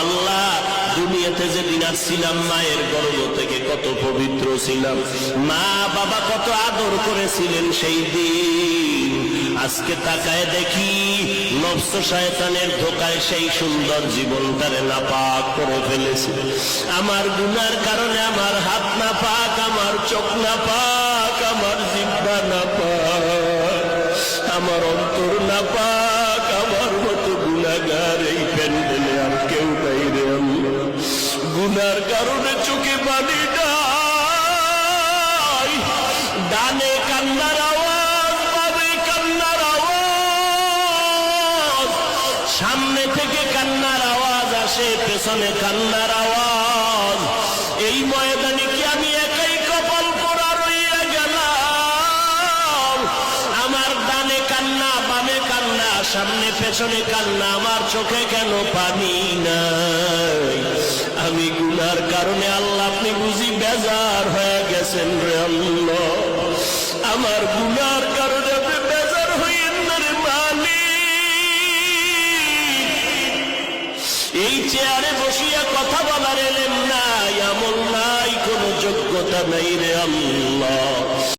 আল্লাহ, দুনিয়াতে যেদিন আসছিলাম মায়ের গর্ভ থেকে কত পবিত্র ছিলাম। মা বাবা কত আদর করেছিলেন সেই দিন। আজকে তাকায় দেখি নবস শয়তানের ধোকায় সেই সুন্দর জীবনটারে নাপাক করে ফেলেছে। আমার গুনার কারণে আমার হাত না পাক আমার চোখ না পাক আমার জিব্বা না পাক আমার অন্তর না পাক আমার মতো গুণাগার গুনার কারণে চোখে পানি ডানে কান্নার আওয়াজ, বামে কান্নার আওয়াজ। সামনে থেকে কান্নার আওয়াজ আসে, পেছনে কান্নার আওয়াজ। এই ময়দানে কি আমি একাই কপাল পরা রইয়া গেলাম? আমার ডানে কান্না, বামে কান্না, সামনে পেছনে কান্না, আমার চোখে কেন পানি গুনার কারণে আল্লাহ আপনি বুঝি বেজার হয়ে গেছেন রে আল্লাহ। আমার গুনার কারণে আপনি বেজার হইয়েন না রে মালি এই চেয়ারে বসিয়া কথা বলার এলেন নাই, আমল নাই, কোনো যোগ্যতা নাই রে আল্লাহ।